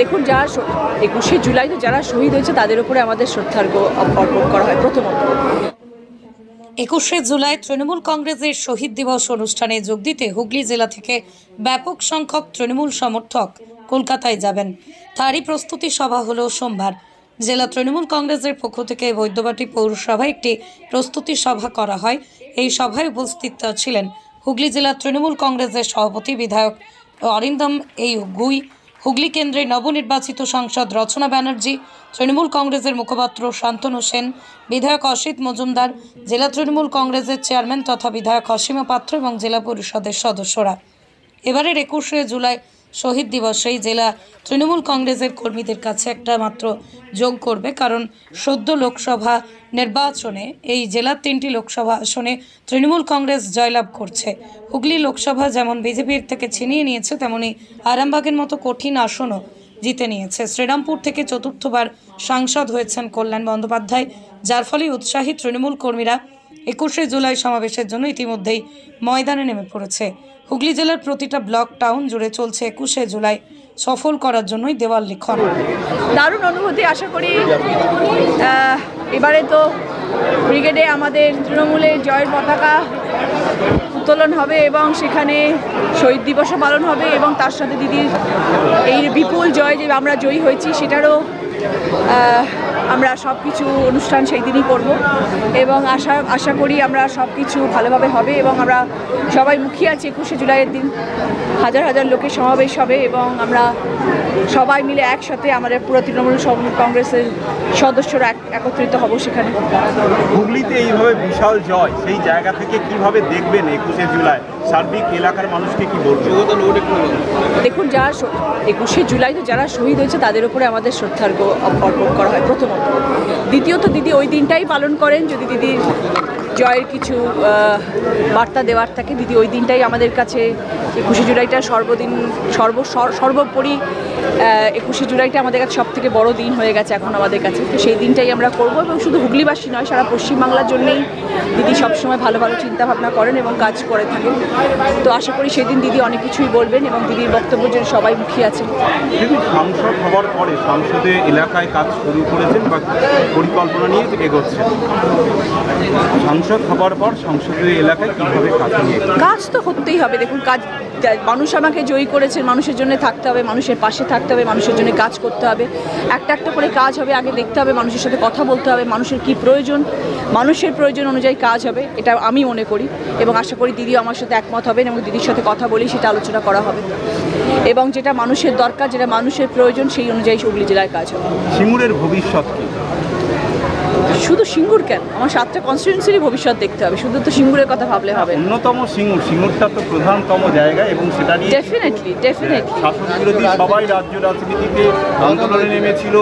দেখুন, যারা একুশে জুলাই যারা শহীদ হয়েছে, তাদের উপরে আমাদের শ্রদ্ধার্ঘ্য অর্পণ করা হয়। প্রথমত একুশে জুলাই তৃণমূল কংগ্রেসের শহীদ দিবস অনুষ্ঠানে যোগ দিতে হুগলি জেলা থেকে ব্যাপক সংখ্যক তৃণমূল সমর্থক কলকাতায় যাবেন। তারই প্রস্তুতি সভা হলো সোমবার। জেলা তৃণমূল কংগ্রেসের পক্ষ থেকে বৈদ্যবাটি পৌরসভায় একটি প্রস্তুতি সভা করা হয়। এই সভায় উপস্থিত ছিলেন হুগলি জেলা তৃণমূল কংগ্রেসের সভাপতি বিধায়ক অরিন্দম এই গুই হুগলি কেন্দ্রে নবনির্বাচিত সাংসদ রচনা ব্যানার্জি, তৃণমূল কংগ্রেসের মুখপাত্র শান্তনু সেন, বিধায়ক অসিত মজুমদার, জেলা তৃণমূল কংগ্রেসের চেয়ারম্যান তথা বিধায়ক অসীমা পাত্র এবং জেলা পরিষদের সদস্যরা। এবারের একুশে জুলাই শহীদ দিবসেই জেলা তৃণমূল কংগ্রেসের কর্মীদের কাছে একটা মাত্র যোগ করবে, কারণ সদ্য লোকসভা নির্বাচনে এই জেলার তিনটি লোকসভা আসনে তৃণমূল কংগ্রেস জয়লাভ করছে। হুগলি লোকসভা যেমন বিজেপির থেকে ছিনিয়ে নিয়েছে, তেমনি আরামবাগের মতো কঠিন আসনও জিতে নিয়েছে। শ্রীরামপুর থেকে চতুর্থবার সাংসদ হয়েছেন কল্যাণ বন্দ্যোপাধ্যায়, যার ফলে উৎসাহী তৃণমূল কর্মীরা একুশে জুলাই সমাবেশের জন্য ইতিমধ্যেই ময়দানে নেমে পড়েছে। হুগলি জেলার প্রতিটা ব্লক টাউন জুড়ে চলছে একুশে জুলাই সফল করার জন্যই দেওয়াল লিখন। দারুণ অনুভূতি আশা করি। এবারে তো ব্রিগেডে আমাদের তৃণমূলের জয়ের পতাকা উত্তোলন হবে এবং সেখানে শহীদ দিবসও পালন হবে এবং তার সাথে দিদির এই বিপুল জয় যে আমরা জয়ী হয়েছি সেটারও আমরা সব কিছু অনুষ্ঠান সেই দিনই করব এবং আশা আশা করি আমরা সব কিছু ভালোভাবে হবে এবং আমরা সবাই মুখিয়ে আছি একুশে জুলাইয়ের দিন। হাজার হাজার লোকের সমাবেশ হবে এবং আমরা সবাই মিলে একসাথে আমাদের পুরো তৃণমূল কংগ্রেসের সদস্যরা এক- একত্রিত হব সেখানে। হুগলিতে এইভাবে বিশাল জয় সেই জায়গা থেকে কীভাবে দেখবেন একুশে জুলাই? সার্বিক এলাকার মানুষকে কি বলবেন? দেখুন যারা একুশে জুলাই তো যারা শহীদ হয়েছে তাদের উপরে আমাদের শ্রদ্ধার্ঘ্য অপ- অর্পণ করা হয় প্রথমত দ্বিতীয়ত দিদি ওই দিনটাই পালন করেন, যদি দিদির জয়ের কিছু বার্তা দেওয়ার থাকে, দিদি ওই দিনটাই আমাদের কাছে একুশে জুলাইটা সর্বদিন, সর্ব সর্বোপরি একুশে জুলাইটা আমাদের কাছে সব থেকে বড় দিন হয়ে গেছে এখন আমাদের কাছে। তো সেই দিনটাই আমরা করব এবং শুধু হুগলিবাসী নয়, সারা পশ্চিমবাংলার জন্যেই দিদি সবসময় ভালো ভালো চিন্তা ভাবনা করেন এবং কাজ করে থাকেন। তো আশা করি সেদিন দিদি অনেক কিছুই বলবেন এবং দিদির বক্তব্য জন্য সবাই মুখী আছেন। যদি সাংসদ হওয়ার পরে সংসদে এলাকায় কাজ শুরু করেছেন বা পরিকল্পনা নিয়ে এগোচ্ছেন সাংসদ হওয়ার পর সংসদীয় এলাকায় কীভাবে কাজ নিয়ে কাজ তো করতেই হবে। দেখুন কাজ মানুষ আমাকে জয়ী করেছে মানুষের জন্য থাকতে হবে মানুষের পাশে থাকতে হবে মানুষের জন্য কাজ করতে হবে। একটা একটা করে কাজ হবে আগে দেখতে হবে মানুষের সাথে কথা বলতে হবে মানুষের কি প্রয়োজন মানুষের প্রয়োজন অনুযায়ী কাজ হবে এটা আমি মনে করি এবং আশা করি দিদিও আমার সাথে একমত হবেন এবং দিদির সাথে কথা বলেই সেটা আলোচনা করা হবে। এবং যেটা মানুষের দরকার যেটা মানুষের প্রয়োজন সেই অনুযায়ী হুগলি জেলায় কাজ হবে। সিঙ্গুরের ভবিষ্যৎ কি? শুধু সিঙ্গুর কেন? আমার সাতটা কনস্টিটিউন্সিরই ভবিষ্যৎ দেখতে হবে। শুধু তো সিঙ্গুরের কথা ভাবলে হবে অন্যতম সিঙ্গুর সিঙ্গুরটা তো প্রধানতম জায়গা এবং সেটা নিয়ে ডেফিনেটলি ডেফিনেটলি শাসক বিরোধী সবাই রাজ্য রাজনীতিতে আন্দোলনে নেমেছিল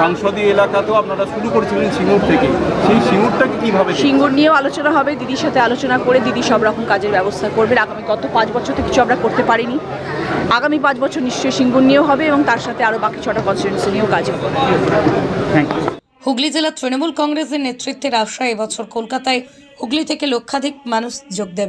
সংসদীয় এলাকাতেও আপনারা শুরু করেছিলেন সিঙ্গুর থেকে। সেই সিঙ্গুরটাকে কীভাবে সিঙ্গুর নিয়েও আলোচনা হবে দিদির সাথে আলোচনা করে দিদি সব রকম কাজের ব্যবস্থা করবে। আগামী গত পাঁচ বছর তো কিছু আমরা করতে পারিনি। আগামী পাঁচ বছর নিশ্চয়ই সিঙ্গুর নিয়েও হবে এবং তার সাথে আরও বাকি ছটা কনস্টিটিউন্সি নিয়েও কাজ হবে। থ্যাংক ইউ হুগলি জেলার তৃণমূল কংগ্রেসের নেতৃত্বের আশা এবছর কলকাতায় হুগলি থেকে লক্ষাধিক মানুষ যোগ দেবে।